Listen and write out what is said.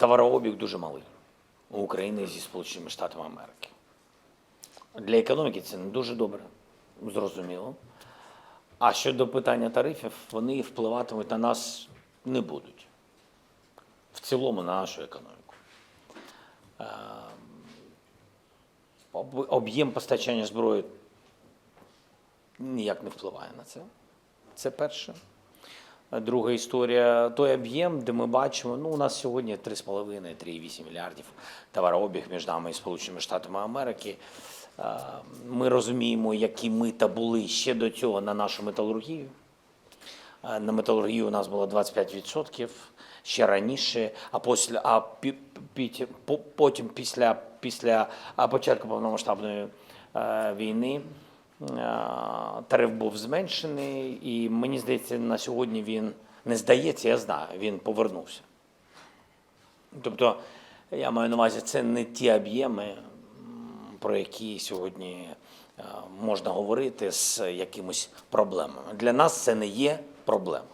товарообіг дуже малий у України зі Сполученими Штатами Америки. Для економіки це не дуже добре, зрозуміло. А щодо питання тарифів, вони впливатимуть на нас не будуть. В цілому на нашу економіку. Е, Об'єм постачання зброї ніяк не впливає на це. Це перше. Друга історія той об'єм, де ми бачимо, ну у нас сьогодні 3,5-3,8 мільярдів товарообіг між нами і Сполученими Штатами Америки. Ми розуміємо, які мита були ще до цього на нашу металургію. На металургію у нас було 25% ще раніше, а після а потім після, після початку повномасштабної війни тариф був зменшений, і мені здається, на сьогодні він не здається, я знаю, він повернувся. Тобто, я маю на увазі, це не ті об'єми, про які сьогодні е, можна говорити з якимось проблемами. Для нас це не є проблема.